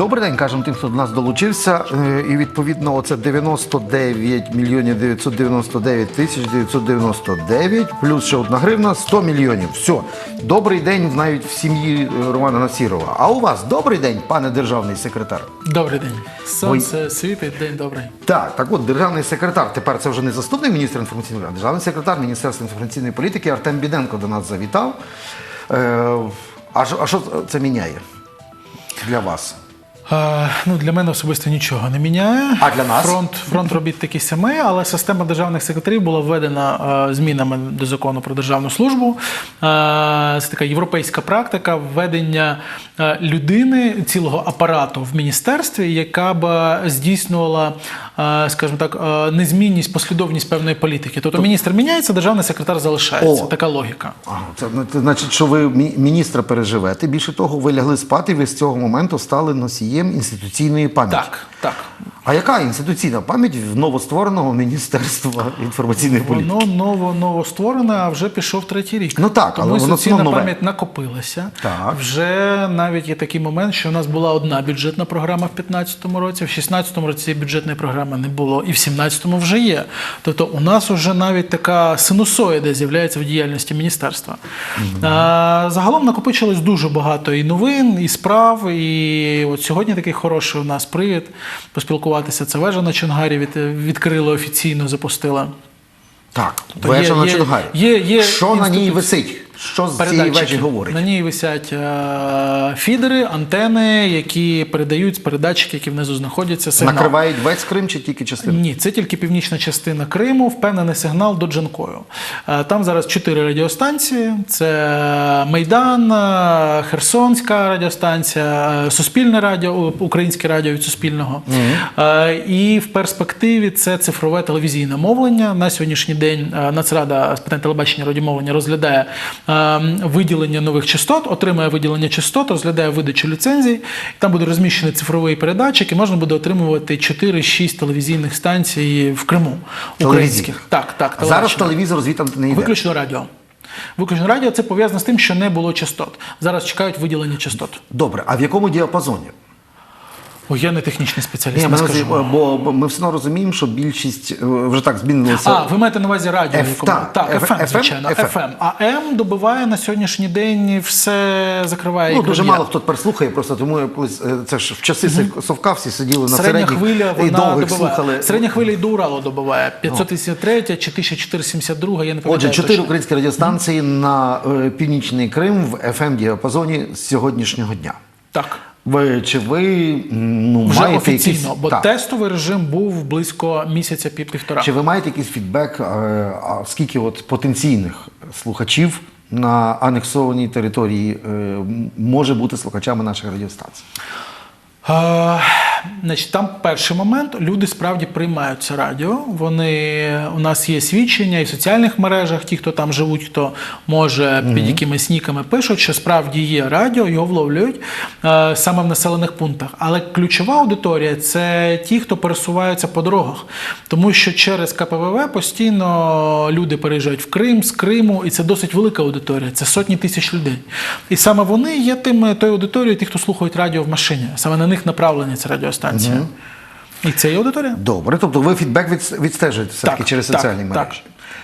Добрий день, кажемо тим, хто до нас долучився. Е, І відповідно, оце 99 мільйонів 999 тисяч 999, плюс ще одна гривна 100 мільйонів. Все. Добрий день навіть в сім'ї е, Романа Насірова. А у вас добрий день, пане державний секретар? Добрий день. Сонце світить, день добрий. Так, так от державний секретар. Тепер це вже не заступник міністра інформаційної а державний секретар Міністерства інформаційної політики Артем Біденко до нас завітав. Е, а що це міняє для вас? Ну, для мене особисто нічого не міняє. А для нас? Фронт, фронт робіт такий самий, але система державних секретарів була введена е, змінами до закону про державну службу. Е, це така європейська практика введення е, людини, цілого апарату в міністерстві, яка б здійснювала, скажімо так, незмінність, послідовність певної політики. Тобто міністр міняється, державний секретар залишається. О. Така логіка. Ага, це, це значить, що ви міністра переживете. Більше того, ви лягли спати, ви з цього моменту стали носієм інституційної пам'яті. Так, так. А яка інституційна пам'ять в новоствореного Міністерства інформаційної політики? Воно ново новостворене, а вже пішов третій рік. Ну так, Тому але воно інституційна нове. пам'ять накопилася. Так. Вже навіть є такий момент, що у нас була одна бюджетна програма в 2015 році, в 2016 році бюджетної програми не було, і в 2017 вже є. Тобто у нас вже навіть така синусоїда з'являється в діяльності міністерства. А, загалом накопичилось дуже багато і новин, і справ. І от сьогодні такий хороший у нас привід поспілкуватися. Це вежа на Чонгарі від, відкрила офіційно, запустила. Так, вежа є- на Чонгарі. є- є що на ній висить? Що з цієї вежі говорить? На ній висять е, фідери, антени, які передають з передатчики, які внизу знаходяться. Сигнал. Накривають весь Крим чи тільки частину? Ні, це тільки північна частина Криму, впевнений сигнал до Джанкою. Е, Там зараз чотири радіостанції: це Майдан, е, Херсонська радіостанція, е, Суспільне радіо, Українське радіо від Суспільного. Е, І в перспективі це цифрове телевізійне мовлення. На сьогоднішній день е, Нацрада з питань телебачення радіомовлення розглядає виділення нових частот, отримує виділення частот, розглядає видачу ліцензій. Там буде розміщений цифровий передатчик, і можна буде отримувати 4-6 телевізійних станцій в Криму. Українських. Так, так. А Зараз телевізор звідти не йде. Виключно радіо. Виключно радіо це пов'язано з тим, що не було частот. Зараз чекають виділення частот. Добре, а в якому діапазоні? О, я не технічний спеціаліст, Ні, не ми, скажу. бо, бо ми все одно розуміємо, що більшість е, вже так змінилося. А, ви маєте на увазі радіо, F- якому? так, так, FM, FM, звичайно, FM. FM. А М добиває на сьогоднішній день все закриває. Ну, дуже мало хто тепер слухає, просто тому е, це ж в часи mm совка всі сиділи на Середня середніх хвиля і довгих добиває. слухали. Середня хвиля і до Уралу добиває. 583 чи 1472, я не пам'ятаю. Отже, чотири українські радіостанції на е, північний Крим в fm діапазоні з сьогоднішнього дня. Так. Ви чи ви ну, Вже маєте офіційно, якісь... бо так. тестовий режим був близько місяця пів- півтора. Чи ви маєте якийсь фідбек, е, а скільки от потенційних слухачів на анексованій території е, може бути слухачами наших радіостанцій? Е, Значить, там перший момент люди справді приймають це радіо. Вони у нас є свідчення і в соціальних мережах, ті, хто там живуть, хто може під якимись ніками пишуть, що справді є радіо, його вловлюють е, саме в населених пунктах. Але ключова аудиторія це ті, хто пересуваються по дорогах, тому що через КПВВ постійно люди переїжджають в Крим з Криму, і це досить велика аудиторія. Це сотні тисяч людей. І саме вони є тими тою аудиторією, ті, хто слухають радіо в машині. Саме на них направлена ця радіостанція. І це є аудиторія. Добре, тобто ви фідбек відстежуєте все-таки через соціальні мережі. так.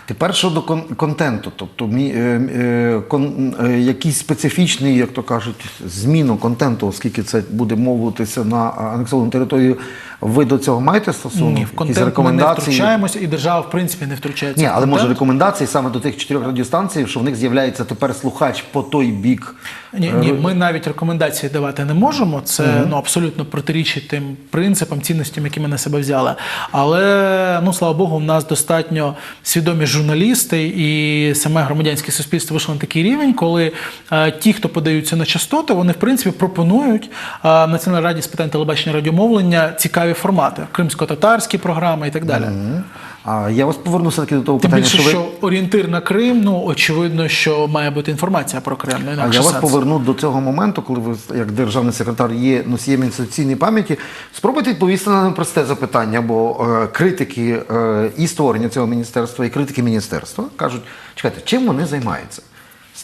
Тепер щодо кон- контенту, тобто мі- е, е, кон, е, якийсь специфічний, як то кажуть, зміну контенту, оскільки це буде мовитися на анексовану територію, ви до цього маєте стосунок? Ні, в контент ми не втручаємося, і держава, в принципі, не втручається. Ні, але може рекомендації саме до тих чотирьох радіостанцій, що в них з'являється тепер слухач по той бік. Ні, ні, ми навіть рекомендації давати не можемо. Це ну абсолютно протирічить тим принципам, цінностям, які ми на себе взяли. Але ну слава Богу, в нас достатньо свідомі журналісти і саме громадянське суспільство вийшло на такий рівень, коли е, ті, хто подаються на частоти, вони в принципі пропонують е, Національній раді з питань телебачення радіомовлення цікаві формати, кримсько-татарські програми і так далі. А я вас поверну все-таки до того Тим питання, більше, що ви. що орієнтир на Крим, ну очевидно, що має бути інформація про Крим. Ну, А я вас поверну до цього моменту, коли ви, як державний секретар, є носієм інституційної пам'яті. Спробуйте відповісти на просте запитання, бо е, критики е, і створення цього міністерства, і критики міністерства кажуть, чекайте, чим вони займаються?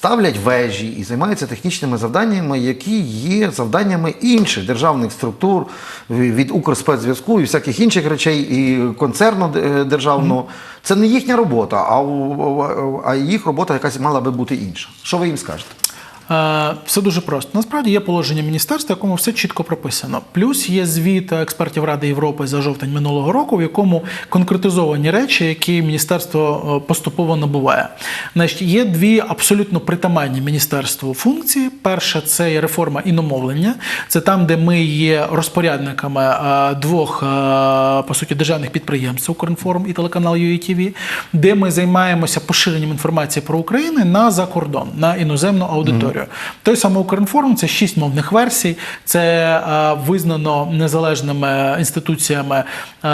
Ставлять вежі і займаються технічними завданнями, які є завданнями інших державних структур від Укрспецзв'язку і всяких інших речей, і концерну е, державного. Це не їхня робота, а їх робота якась мала би бути інша. Що ви їм скажете? Е, Все дуже просто. Насправді є положення міністерства, в якому все чітко прописано. Плюс є звіт експертів Ради Європи за жовтень минулого року, в якому конкретизовані речі, які міністерство е, поступово набуває. Значить, є дві абсолютно притаманні міністерству функції. Перша це є реформа іномовлення. Це там, де ми є розпорядниками е, двох по суті державних підприємств Укрінформ і телеканал UATV, де ми займаємося поширенням інформації про Україну на закордон, на іноземну аудиторію. Той самий Укрінформ це шість мовних версій. Це е, визнано незалежними інституціями е,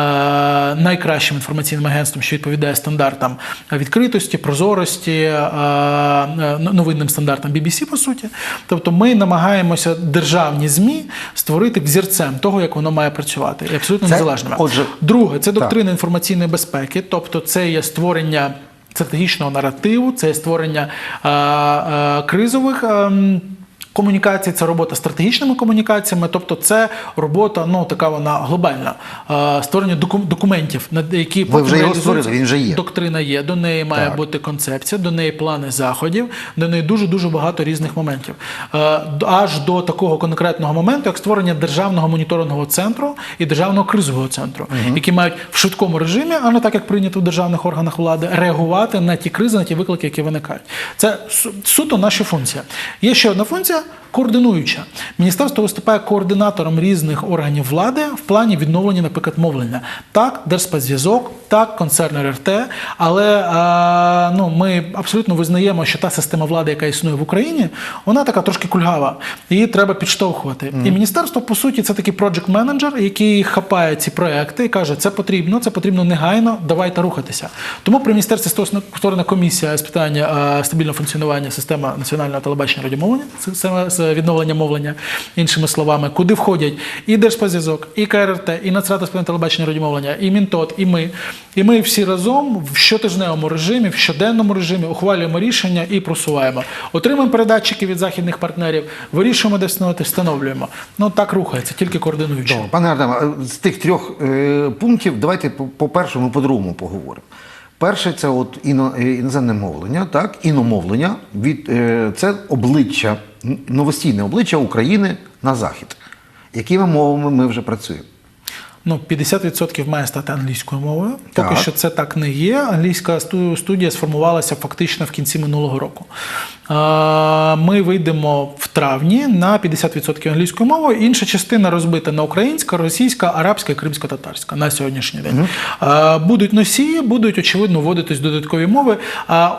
найкращим інформаційним агентством, що відповідає стандартам відкритості, прозорості, е, е, новинним стандартам BBC, по суті. Тобто ми намагаємося державні ЗМІ створити взірцем того, як воно має працювати, і абсолютно Це, незалежними. отже, Друге, це доктрина інформаційної безпеки, тобто це є створення стратегічного наративу, це створення е, е, кризових. Комунікації це робота з стратегічними комунікаціями, тобто це робота, ну така вона глобальна. Е, Створення документів, на які Ви вже його створили, він вже є. Доктрина є, до неї має Так. бути концепція, до неї плани заходів, до неї дуже дуже багато різних моментів. Е, Аж до такого конкретного моменту, як створення державного моніторингового центру і державного кризового центру, які мають в швидкому режимі, а не так як прийнято в державних органах влади, реагувати на ті кризи, на ті виклики, які виникають. Це суто наша функція. Є ще одна функція. Координуюча міністерство виступає координатором різних органів влади в плані відновлення, наприклад, мовлення. Так, Держспецзв'язок, так, концерн РРТ, але е, ну, ми абсолютно визнаємо, що та система влади, яка існує в Україні, вона така трошки кульгава. Її треба підштовхувати. І міністерство, по суті, це такий проджект менеджер, який хапає ці проекти і каже, це потрібно, це потрібно негайно, давайте рухатися. Тому при міністерстві створена- комісія з питання е, стабільного функціонування системи національного телебачення радіомовлення, система з відновлення мовлення, іншими словами, куди входять і Держспецзв'язок, і КРРТ, і Нацрада з телебачення радіомовлення, і Мінтот, і ми. І ми всі разом в щотижневому режимі, в щоденному режимі ухвалюємо рішення і просуваємо. Отримуємо передатчики від західних партнерів, вирішуємо, де встановлюємо. Ну так рухається, тільки координуючи. Добре, Пане Артеме, з тих трьох е, пунктів давайте по, першому, по другому поговоримо. Перше це от іно, е, іноземне мовлення, так, іномовлення. Від, е, це обличчя, новостійне обличчя України на захід. Якими мовами ми вже працюємо? Ну, 50% має стати англійською мовою. Поки Так. що це так не є. Англійська студія сформувалася фактично в кінці минулого року. Ми вийдемо в травні на 50% англійською мовою. Інша частина розбита на українська, російська, арабська і кримсько-татарська на сьогоднішній день. Будуть носії, будуть очевидно вводитись додаткові мови.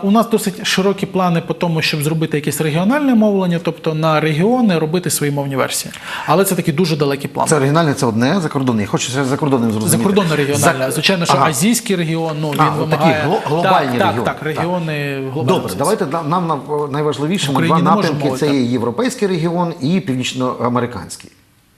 У нас досить широкі плани по тому, щоб зробити якесь регіональне мовлення, тобто на регіони робити свої мовні версії. Але це такі дуже далекі плани. Це оригінальне, це одне, закордонне. Я хочу закордонним зрозуміти. Закордонне регіональне. За- Звичайно, що Ага. азійський регіон, ну він А, от такі вимагає глобальні так, регіони. Так, так, регіони глобального Добре, давайте нам, нам Україні два напрямки: це є європейський регіон і північноамериканський.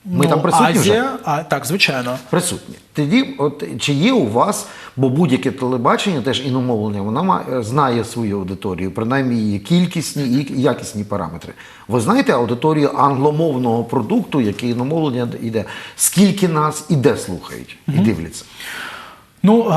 Ми Ну, там присутні вже? А так, звичайно. Присутні. Тоді, от чи є у вас, бо будь-яке телебачення, теж іномовлення, вона має, знає свою аудиторію, принаймні її кількісні і якісні параметри. Ви знаєте аудиторію англомовного продукту, який іномовлення йде, скільки нас і де слухають і дивляться? Ну,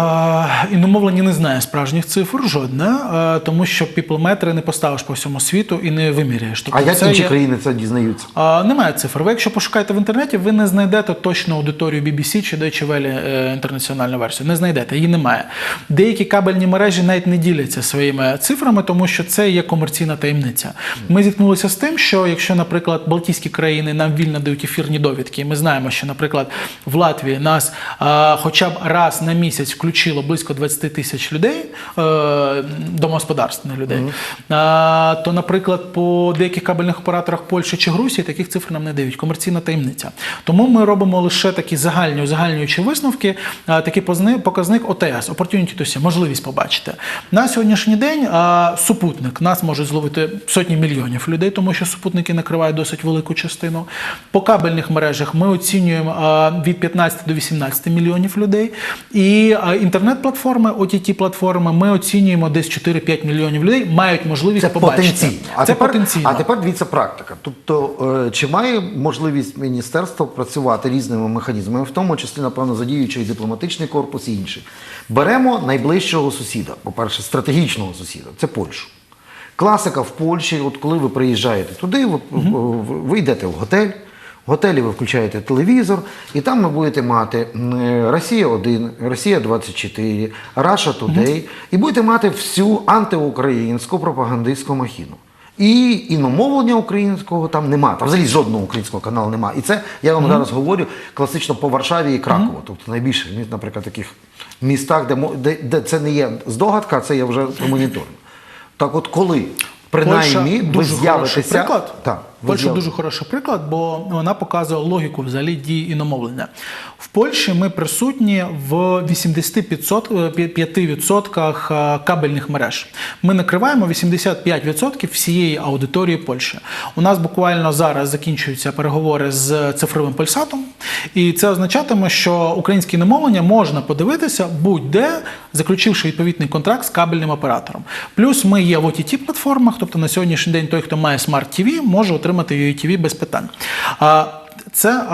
іномовлення не знає справжніх цифр, жодне, е, тому що піплометри не поставиш по всьому світу і не виміряєш. Тобто А як інші є- країни це дізнаються? А, немає цифр. Ви якщо пошукаєте в інтернеті, ви не знайдете точну аудиторію BBC чи Deutsche Welle е, інтернаціональну версію. Не знайдете, її немає. Деякі кабельні мережі навіть не діляться своїми цифрами, тому що це є комерційна таємниця. Ми зіткнулися з тим, що якщо, наприклад, Балтійські країни нам вільно дають ефірні довідки, і ми знаємо, що, наприклад, в Латвії нас а, хоча б раз на місяць включило близько 20 тисяч людей, е, домогосподарственних людей, а, то, наприклад, по деяких кабельних операторах Польщі чи Грузії таких цифр нам не дають. Комерційна таємниця. Тому ми робимо лише такі загальні узагальнюючі висновки, такий показник ОТС, Opportunity to See, можливість побачити. На сьогоднішній день супутник нас може зловити сотні мільйонів людей, тому що супутники накривають досить велику частину. По кабельних мережах ми оцінюємо від 15 до 18 мільйонів людей. І І е, інтернет-платформи, OTT-платформи, ми оцінюємо десь 4-5 мільйонів людей мають можливість Це побачити. потенційно. А Це тепер, потенційно. А тепер дивіться практика. Тобто, е, чи має можливість міністерство працювати різними механізмами, в тому числі, напевно, задіючи і дипломатичний корпус і інші. Беремо найближчого сусіда, по-перше, стратегічного сусіда це Польщу. Класика в Польщі, от коли ви приїжджаєте туди, ви, ви- ви йдете в готель. В готелі ви включаєте телевізор, і там ви будете мати е, Росія 1, Росія 24, Russia Today, і будете мати всю антиукраїнську пропагандистську махіну. І іномовлення українського там нема. Там взагалі жодного українського каналу нема. І це я вам зараз говорю класично по Варшаві і Кракову. Тобто найбільше, наприклад, таких містах, де, де, де це не є здогадка, це є вже моніторинг. Так от коли принаймні ви з'явитеся. Польща дуже хороший приклад, бо вона показує логіку взагалі дії іномовлення. В Польщі ми присутні в 85% е, кабельних мереж. Ми накриваємо 85% всієї аудиторії Польщі. У нас буквально зараз закінчуються переговори з цифровим пульсатом, і це означатиме, що українське іномовлення можна подивитися будь-де, заключивши відповідний контракт з кабельним оператором. Плюс ми є в ott платформах, тобто на сьогоднішній день той, хто має TV, може отримати UATV без питань. Це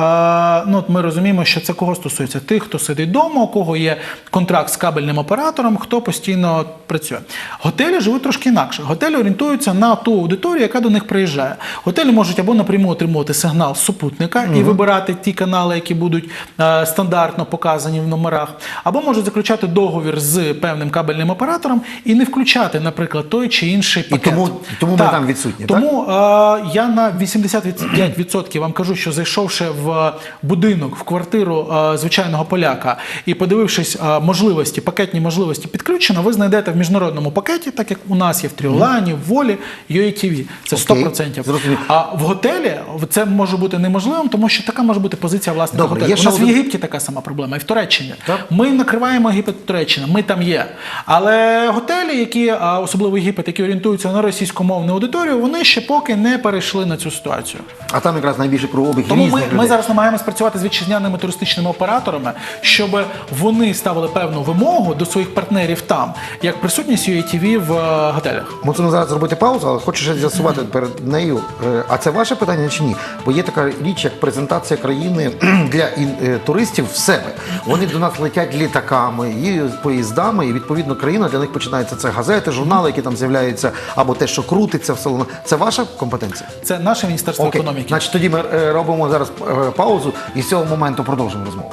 ну, ми розуміємо, що це кого стосується тих, хто сидить вдома, у кого є контракт з кабельним оператором, хто постійно працює. Готелі живуть трошки інакше. Готелі орієнтуються на ту аудиторію, яка до них приїжджає. Готелі можуть або напряму отримувати сигнал з супутника і вибирати ті канали, які будуть е, стандартно показані в номерах, або можуть заключати договір з певним кабельним оператором і не включати, наприклад, той чи інший пакет. тому- тому ми там відсутні. Тому тому, е, я на 85% вам кажу, що зайшовши в будинок, в квартиру е, звичайного поляка і подивившись е, можливості, пакетні можливості підключення, ви знайдете в міжнародному пакеті, так як у нас є в Тріолані, в Волі, UATV. Це 100%. зрозумів. А в готелі це може бути неможливим, тому що така може бути позиція власника Добре, готелю. У нас в Єгипті така сама проблема, і в Туреччині. Так. Ми накриваємо Єгипет Туреччина, ми там є. Але готелі, які, особливо Єгипет, які орієнтуються на російськомовну аудиторію, вони ще поки не перейшли на цю ситуацію. А там якраз найбільше Тому ми, різних ми зараз намагаємося працювати з вітчизняними туристичними операторами, щоб вони ставили певну вимогу до своїх партнерів там, як присутність UATV в е, готелях. Мусимо зараз зробити паузу, але хочу ще з'ясувати перед нею. е, А це ваше питання чи ні? Бо є така річ, як презентація країни для ін- е, туристів в себе. Вони до нас летять літаками і поїздами, і відповідно країна для них починається це газети, журнали, які там з'являються, або те, що крутиться, все воно. Це ваша компетенція? Це наше міністерство Окей. економіки. Значить, тоді ми е, робимо зараз паузу і з цього моменту продовжимо розмову.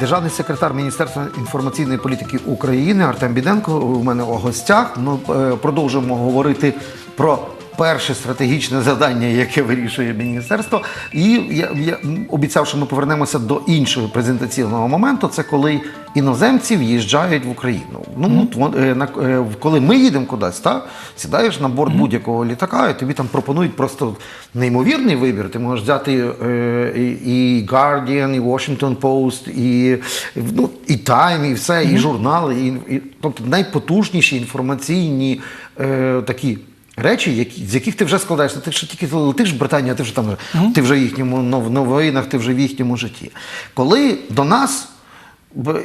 Державний секретар Міністерства інформаційної політики України Артем Біденко у мене у гостях. Ми е, продовжуємо говорити про перше стратегічне завдання, яке вирішує міністерство. І я, я обіцяв, що ми повернемося до іншого презентаційного моменту. Це коли іноземці в'їжджають в Україну. Ну от вон- е, на- е, коли ми їдемо кудись, та сідаєш на борт будь-якого літака, і тобі там пропонують просто неймовірний вибір. Ти можеш взяти е, і, Guardian, і Washington Post, і, ну, і Time, і все, і журнали, і, і тобто найпотужніші інформаційні е, такі. Речі, які, з яких ти вже складаєшся, ти ще тільки летиш в Британію, а ти вже там ти вже в їхньому нов- новинах, ти вже в їхньому житті. Коли до нас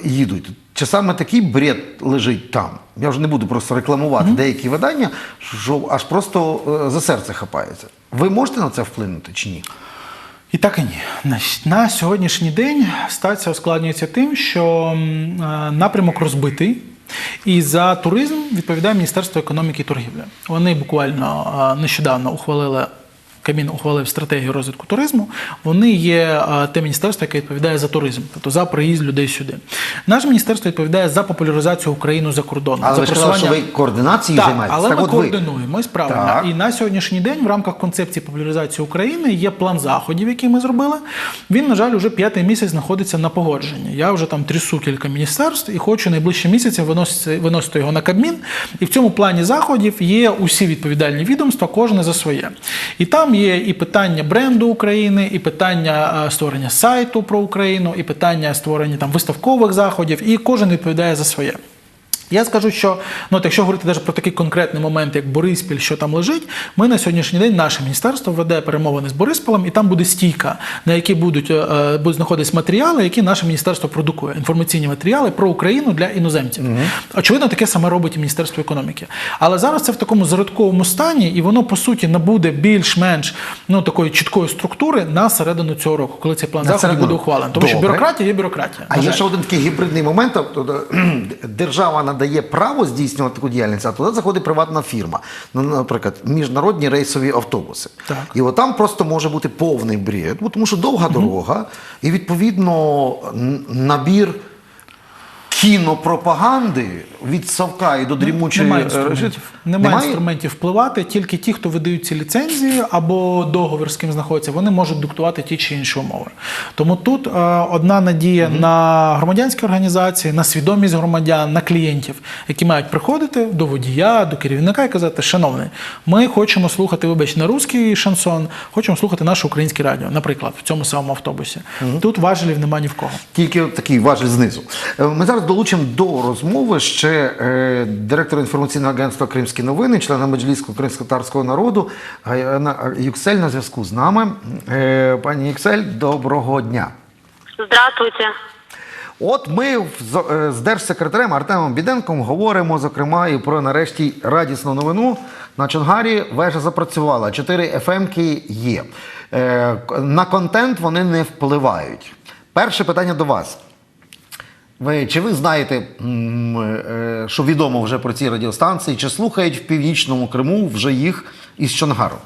їдуть, чи саме такий бред лежить там? Я вже не буду просто рекламувати деякі видання, що аж просто е, за серце хапається. Ви можете на це вплинути чи ні? І так і ні. На сьогоднішній день ситуація ускладнюється тим, що е, напрямок розбитий. І за туризм відповідає Міністерство економіки і торгівлі. Вони буквально нещодавно ухвалили. Кабмін ухвалив стратегію розвитку туризму. Вони є те міністерство, яке відповідає за туризм, тобто за приїзд людей сюди. Наше міністерство відповідає за популяризацію України за кордоном. Але за ви ж казали, що ви координацією так, займаєтесь. але Так ми правильно. Так. І на сьогоднішній день в рамках концепції популяризації України є план заходів, який ми зробили. Він, на жаль, уже п'ятий місяць знаходиться на погодженні. Я вже там трясу кілька міністерств і хочу найближчим місяцем виносити, виносити його на Кабмін. І в цьому плані заходів є усі відповідальні відомства, кожне за своє. І там є і питання бренду України, і питання е, створення сайту про Україну, і питання створення там виставкових заходів, і кожен відповідає за своє. Я скажу, що ну, от якщо говорити навіть про такий конкретний момент, як Бориспіль, що там лежить, ми на сьогоднішній день наше міністерство веде перемовини з Борисполем, і там буде стійка, на якій будуть, е, е, будуть знаходитись матеріали, які наше міністерство продукує. Інформаційні матеріали про Україну для іноземців. Очевидно, таке саме робить і Міністерство економіки. Але зараз це в такому зародковому стані, і воно по суті набуде більш-менш ну такої чіткої структури на середину цього року, коли цей план На заходів середину. буде ухвалений. Тому що бюрократія є бюрократія. А є ще один такий гібридний момент. Тобто держава надає право здійснювати таку діяльність, а туди заходить приватна фірма. Ну, наприклад, міжнародні рейсові автобуси. Так. І от там просто може бути повний бред, тому що довга дорога, і відповідно набір. Кінопропаганди від Савка і до дрімучої Немає е, інструментів. реши- Немає, інструментів впливати. Тільки ті, хто видають ці ліцензії або договір з ким знаходиться, вони можуть диктувати ті чи інші умови. Тому тут е, одна надія на громадянські організації, на свідомість громадян, на клієнтів, які мають приходити до водія, до керівника і казати: Шановний, ми хочемо слухати, вибач, не русський шансон, хочемо слухати наше українське радіо, наприклад, в цьому самому автобусі. Тут важелів немає ні в кого. Тільки такий важель знизу. Е, Ми зараз долучимо до розмови ще е, директора інформаційного агентства Кримські новини, члена Меджлійського кримськотарського народу Гаяна Юксель на зв'язку з нами. Е, Пані Юксель, доброго дня. Здравствуйте. От ми з, е, з держсекретарем Артемом Біденком говоримо, зокрема, і про нарешті радісну новину. На Чонгарі вежа запрацювала. 4 FM-ки є. Е, на контент вони не впливають. Перше питання до вас. Ви, чи ви знаєте, м, е, що відомо вже про ці радіостанції, чи слухають в північному Криму вже їх із Чонгару?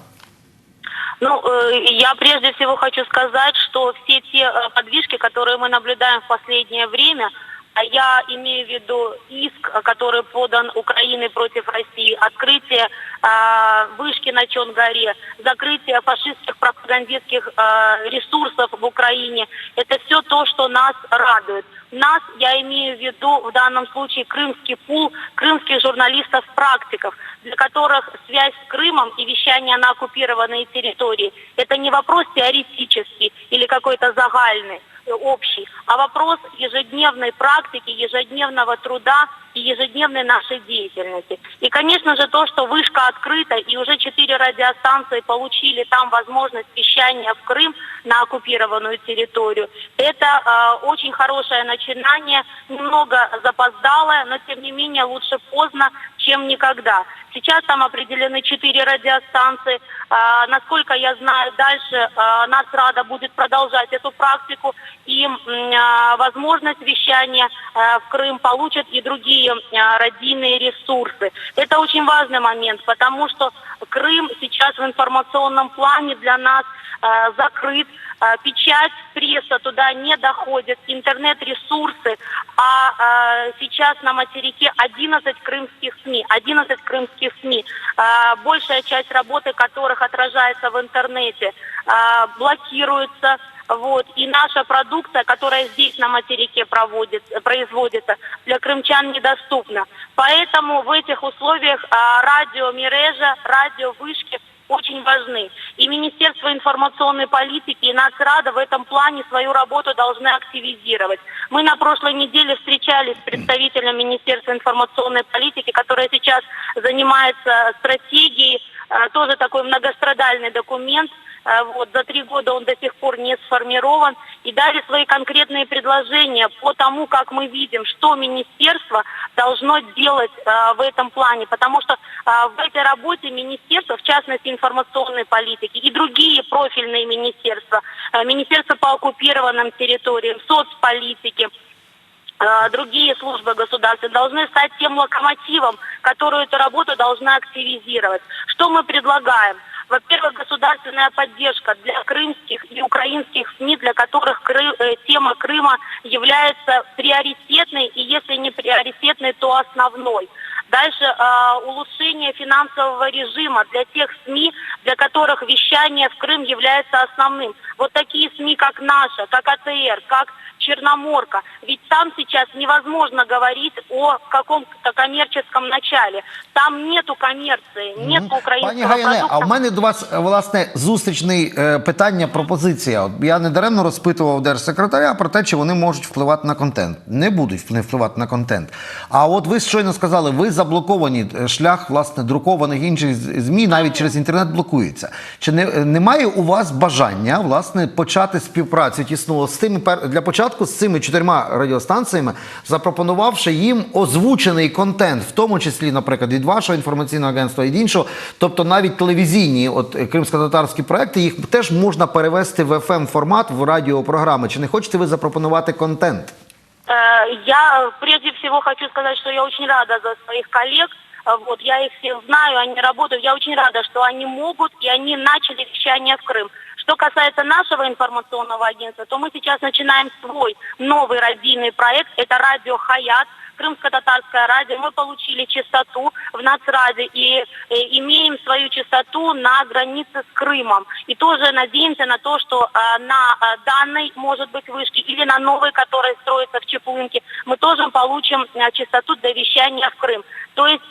Ну, э, я прежде всего хочу сказать, что все те э, подвижки, которые мы наблюдаем в последнее время, а я имею в виду иск, который подан Украиной против России, открытие э, вышки на Чонгаре, закрытие фашистских пропагандистских э, ресурсов в Украине, это все то, что нас радует. Нас, я имею в виду в данном случае крымский пул, крымских журналистов-практиков, для которых связь с Крымом и вещание на оккупированные территории – это не вопрос теоретический или какой-то загальный, общий, а вопрос ежедневной практики, ежедневного труда и ежедневной нашей деятельности. И, конечно же, то, что вышка открыта и уже четыре радиостанции получили там возможность вещания в Крым на оккупированную территорию, это э, очень хорошее начинание, немного запоздалое, но тем не менее лучше поздно, чем никогда. Сейчас там определены четыре радиостанции. А, насколько я знаю, дальше а, Нацрада будет продолжать эту практику, и а, возможность вещания а, в Крым получат и другие а, родийные ресурсы. Это очень важный момент, потому что Крым сейчас в информационном плане для нас а, закрыт. А, Печать, пресса туда не доходит, интернет-ресурсы, а, сейчас на материке 11 крымских СМИ, 11 крымских СМИ, большая часть работы которых отражается в интернете, блокируется, вот, и наша продукция, которая здесь на материке проводит, производится, для крымчан недоступна. Поэтому в этих условиях а, радио Мирежа, радио Вышки очень важны. И Министерство информационной политики и Нацрада в этом плане свою работу должны активизировать. Мы на прошлой неделе встречались с представителем Министерства информационной политики, которое сейчас занимается стратегией, э, тоже такой многострадальный документ. Э, Вот, за три года он до сих пор не сформирован. И дали свои конкретные предложения по тому, как мы видим, что министерство должно делать э, в этом плане. Потому что э, в этой работе министерство, в частности информационной политики, и другие профильные министерства, э, министерство по оккупированным территориям, соцполитики, другие службы государства должны стать тем локомотивом, который эту работу должна активизировать. Что мы предлагаем? Во-первых, государственная поддержка для крымских и украинских СМИ, для которых Кры- э, тема Крыма является приоритетной, и если не приоритетной, то основной. Дальше э, улучшение финансового режима для тех СМИ, для которых вещание в Крым является основным. Вот такие СМИ, как наша, как АТР, как Черноморка. Ведь там сейчас невозможно говорить о каком-то коммерческом начале. Там нету коммерции, нету украинского Пані Гаяне, продукта. а в мене до вас е, власне зустрічний е, питання, пропозиція. Я не даремно розпитував держсекретаря про те, чи вони можуть впливати на контент. Не будуть не впливати на контент. А от ви щойно сказали, ви заблоковані е, шлях власне друкованих інших змі навіть через інтернет блокується. Чи не е, немає у вас бажання власне почати співпрацю тісну з тими для початку з цими чотирма радіостанціями, запропонувавши їм озвучений контент, в тому числі, наприклад, від вашого інформаційного агентства і від іншого, тобто навіть телевізійні, от е, кримсько-татарські проекти, їх теж можна перевести в fm формат в радіопрограми. Чи не хочете ви запропонувати контент? Э, Я э, прежде всего хочу сказать, что я очень рада за своих коллег. Э, Вот, я их всех знаю, они работают. Я очень рада, что они могут, и они начали вещание в Крым. Что касается нашего информационного агентства, то мы сейчас начинаем свой новый радийный проект. Это радио «Хаят», крымско-татарское радио. Мы получили частоту в Нацраде и имеем свою частоту на границе с Крымом. И тоже надеемся на то, что э, на э, данной, может быть, вышке или на новой, которая строится в Чепулинке, мы тоже получим э, частоту для вещания в Крым. То есть,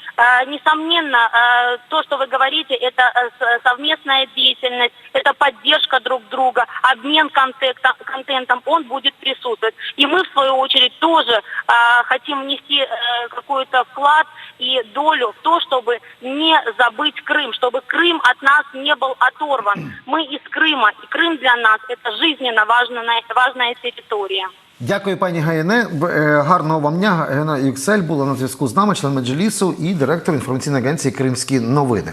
несомненно, то, что вы говорите, это совместная деятельность, это поддержка друг друга, обмен контентом, он будет присутствовать. И мы, в свою очередь, тоже хотим внести э, какой-то вклад и долю в то, чтобы не забыть Крым, чтобы Крым от нас не был оторван. Мы из Крыма, и Крым для нас – это жизненно важная, важная территория. Дякую, пані Гаяне. Е, Гарного вам дня. Гена Юксель була на зв'язку з нами, член Меджлісу і директор інформаційної агенції Кримські новини.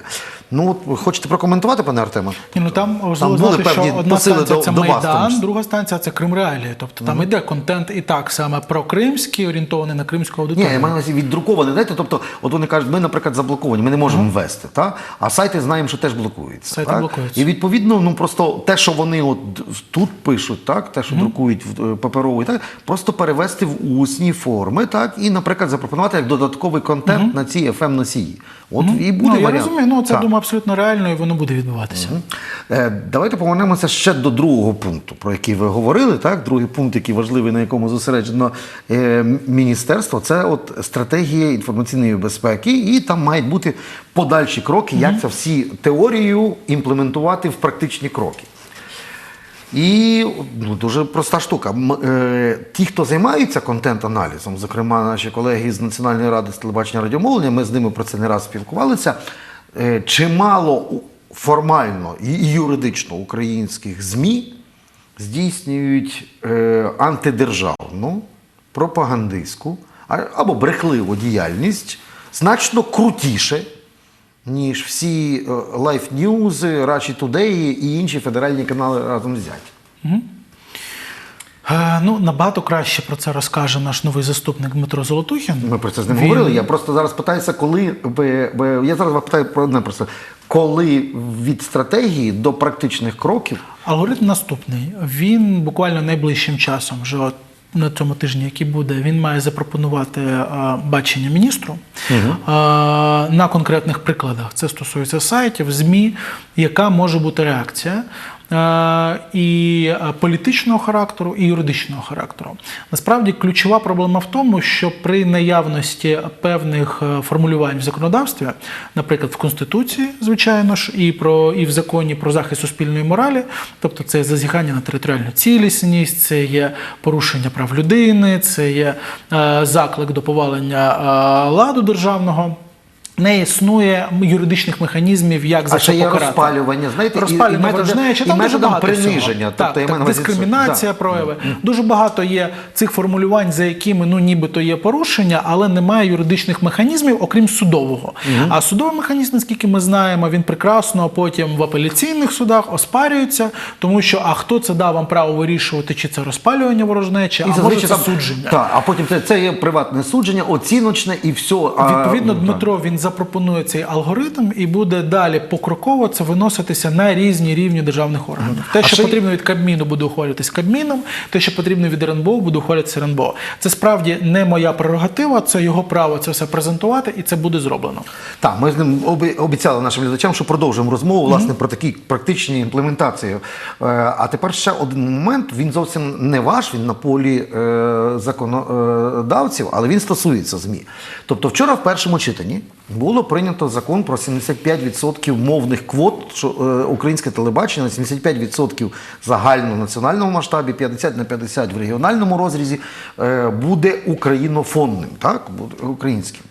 Ну, хочете прокоментувати, пане Артеме? Ні, ну там важливо були знати, що певні одна станція до- це до вас, Майдан, числі. друга станція це Крим Реалії. Тобто там іде контент і так саме про кримський, орієнтований на кримську Ні, аудиторію. я маю на увазі віддруковані. Знаєте, тобто, от вони кажуть, ми, наприклад, заблоковані, ми не можемо ввести, та? а сайти знаємо, що теж блокуються. Сайти так? блокуються. І відповідно, ну просто те, що вони от тут пишуть, так, те, що друкують в е, так, просто перевести в усні форми, так, і, наприклад, запропонувати як додатковий контент на ці fm носії От і буде ну, я варіант. розумію, ну це Так. думаю абсолютно реально і воно буде відбуватися. Е, Давайте повернемося ще до другого пункту, про який ви говорили. Так, другий пункт, який важливий, на якому зосереджено е, міністерство, це от стратегія інформаційної безпеки, і там мають бути подальші кроки, як це всі теорію імплементувати в практичні кроки. І ну, дуже проста штука. Е, ті, хто займаються контент-аналізом, зокрема наші колеги з Національної ради з телебачення радіомовлення, ми з ними про це не раз спілкувалися. Е, чимало формально і юридично українських ЗМІ здійснюють е, антидержавну, пропагандистську або брехливу діяльність значно крутіше, ніж всі е, Life News, Russia Today і інші федеральні канали разом взяті. Е, ну, набагато краще про це розкаже наш новий заступник Дмитро Золотухін. Ми про це з ним Він- говорили. Я просто зараз питаюся, коли ви, ви- я зараз вас питаю про одне просто. Коли від стратегії до практичних кроків Алгоритм наступний. Він буквально найближчим часом, вже от на цьому тижні, який буде, він має запропонувати е, бачення міністру угу. на конкретних прикладах. Це стосується сайтів, ЗМІ, яка може бути реакція. Е, І е, політичного характеру, і юридичного характеру. Насправді ключова проблема в тому, що при наявності певних е, формулювань в законодавстві, наприклад, в Конституції, звичайно ж, і про і в законі про захист суспільної моралі, тобто це зазіхання на територіальну цілісність, це є порушення прав людини, це є заклик до повалення ладу державного. Не існує юридичних механізмів, як за А це є покарати. розпалювання, знаєте, розпалювання і методи- і там дуже багато приниження. Тобто, Так, так, дискримінація, да. прояви. Дуже багато є цих формулювань, за якими ну нібито є порушення, але немає юридичних механізмів, окрім судового. А судовий механізм, наскільки ми знаємо, він прекрасно потім в апеляційних судах оспарюється, тому що а хто це дав вам право вирішувати, чи це розпалювання ворожнечі, а може це там- судження. Так, а потім це, це є приватне судження, оціночне і все. А, Відповідно, ну, Дмитро він запропонує цей алгоритм і буде далі покроково це виноситися на різні рівні державних органів. Те, що потрібно від Кабміну, буде ухвалюватись Кабміном, те, що потрібно від РНБО, буде ухвалюватися РНБО. Це справді не моя прерогатива, це його право це все презентувати, і це буде зроблено. Так, ми з ним обіцяли нашим глядачам, що продовжимо розмову власне про такі практичні імплементації. Е, А тепер ще один момент. Він зовсім не ваш, він на полі е, законодавців, але він стосується ЗМІ. Тобто, вчора в першому читанні було прийнято закон про 75% мовних квот, що е, українське телебачення на 75% загально національному масштабі, 50 на 50 в регіональному розрізі е, буде українофонним, так буде українським.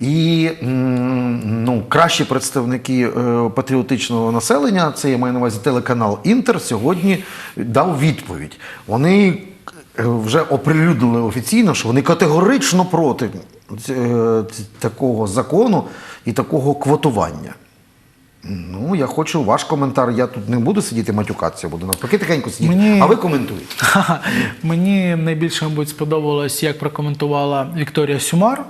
І ну, кращі представники е, патріотичного населення, це я маю на увазі телеканал Інтер, сьогодні дав відповідь. Вони вже оприлюднили офіційно, що вони категорично проти е, такого закону і такого квотування. Ну, я хочу ваш коментар. Я тут не буду сидіти матюкатися, буду навпаки тихенько сидіти. Мені- А ви коментуєте. Мені найбільше, мабуть, сподобалось, як прокоментувала Вікторія Сюмар.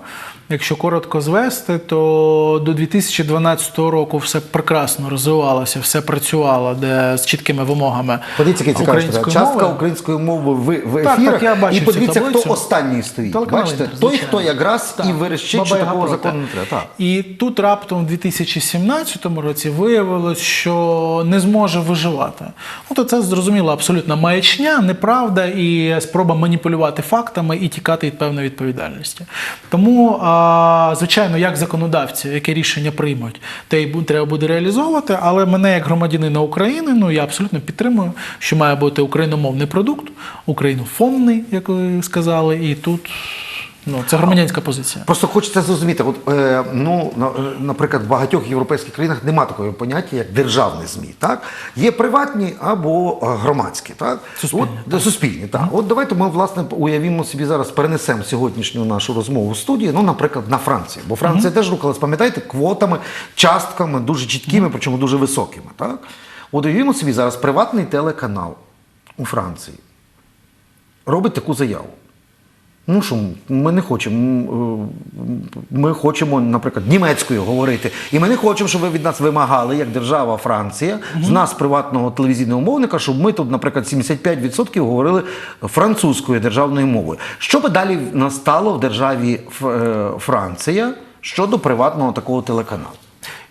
Якщо коротко звести, то до 2012 року все прекрасно розвивалося, все працювало, де з чіткими вимогами Подивіться, цікава історія. української частка української мови в, в ефірах. так, я бачу і подивіться, хто останній стоїть. Телеканал Бачите, «Інтер», той, хто якраз і Так. верещить, що Баба такого проти. закону не треба. Так. І тут раптом в 2017 році виявилось, що не зможе виживати. Ну, то це зрозуміло абсолютна маячня, неправда і спроба маніпулювати фактами і тікати від певної відповідальності. Тому, звичайно, як законодавці, яке рішення приймуть, те й треба буде реалізовувати. Але мене, як громадянина України, ну я абсолютно підтримую, що має бути україномовний продукт, українофонний, як ви сказали, і тут. Ну, це громадянська позиція. Просто хочеться зрозуміти, от, е, ну, е, наприклад, в багатьох європейських країнах немає такого поняття, як державне ЗМІ. Так? Є приватні або е, громадські. Так? Суспільні, От, суспільні так. От давайте ми власне уявімо собі зараз, перенесемо сьогоднішню нашу розмову в студії, ну, наприклад, на Францію. Бо Франція теж рухалась, пам'ятаєте, квотами, частками, дуже чіткими, причому дуже високими. Так? От уявімо собі зараз приватний телеканал у Франції робить таку заяву. Ну що, ми не хочемо. е, Ми хочемо, наприклад, німецькою говорити. І ми не хочемо, щоб ви від нас вимагали, як держава Франція, з нас, приватного телевізійного мовника, щоб ми тут, наприклад, 75% говорили французькою державною мовою. Що би далі настало в державі е, Франція щодо приватного такого телеканалу?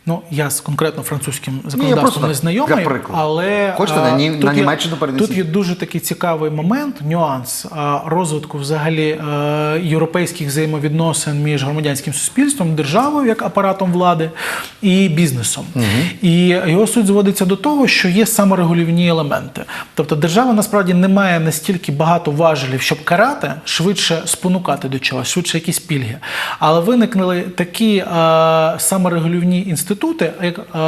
Ну, я з конкретно французьким законодавством не знайомий, але Хочете, а, на тут на Німеччину перенесіть? Тут є дуже такий цікавий момент, нюанс а, розвитку взагалі е, європейських взаємовідносин між громадянським суспільством, державою як апаратом влади і бізнесом. І його суть зводиться до того, що є саморегулівні елементи. Тобто держава насправді не має настільки багато важелів, щоб карати, швидше спонукати до чогось, швидше якісь пільги. Але виникли такі е, саморегулівні інститути, як е,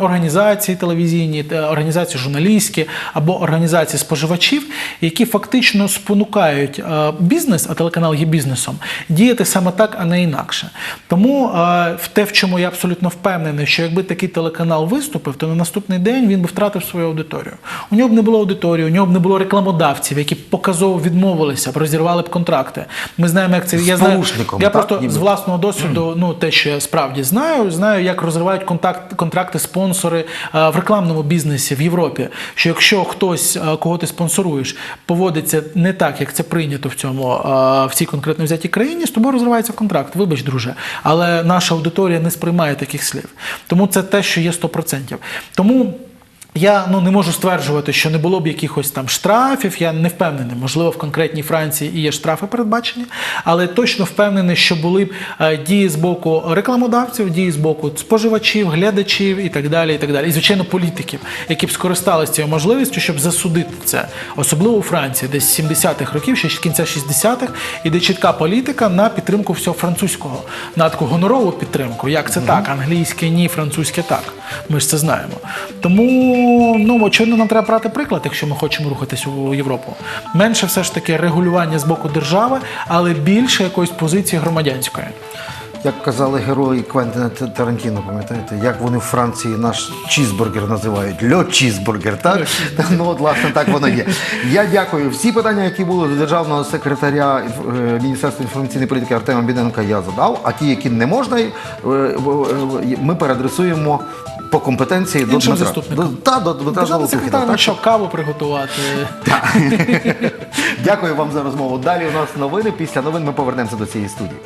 організації телевізійні, організації журналістські або організації споживачів, які фактично спонукають е, бізнес, а телеканал є бізнесом, діяти саме так, а не інакше. Тому е, в те, в чому я абсолютно впевнений, що якби такий телеканал виступив, то на наступний день він би втратив свою аудиторію. У нього б не було аудиторії, у нього б не було рекламодавців, які показово відмовилися розірвали б контракти. Ми знаємо, як це я знаю. Я просто з власного досвіду, ну те, що я справді знаю, знаю, як розривають контакт, контракти спонсори е, в рекламному бізнесі в Європі. Що якщо хтось, е, кого ти спонсоруєш, поводиться не так, як це прийнято в цьому е, в цій конкретно взятій країні, з тобою розривається контракт. Вибач, друже, але наша аудиторія не сприймає таких слів. Тому це те, що є 100%. Тому. Я ну не можу стверджувати, що не було б якихось там штрафів. Я не впевнений. Можливо, в конкретній Франції і є штрафи передбачені, але точно впевнений, що були б е, дії з боку рекламодавців, дії з боку споживачів, глядачів і так далі. І так далі. І звичайно, політиків, які б скористалися цією можливістю, щоб засудити це, особливо у Франції, десь з 70-х років, ще з кінця 60-х, іде чітка політика на підтримку всього французького, на таку гонорову підтримку. Як це так? Англійське ні, французьке так. Ми ж це знаємо. Тому ну очевидно, нам треба брати приклад, якщо ми хочемо рухатись у Європу. Менше все ж таки регулювання з боку держави, але більше якоїсь позиції громадянської. Як казали герої Квентина Тарантіно, пам'ятаєте, як вони в Франції наш чізбургер називають льо чізбургер, так? Ну от власне так воно є. Я дякую. Всі питання, які були до державного секретаря е, Міністерства інформаційної політики Артема Біденка, я задав. А ті, які не можна, е, ми переадресуємо по компетенції до Дмитра. До, та, до Дмитра Золотухіна. Так що, каву приготувати. Дякую вам за розмову. Далі у нас новини. Після новин ми повернемося до цієї студії.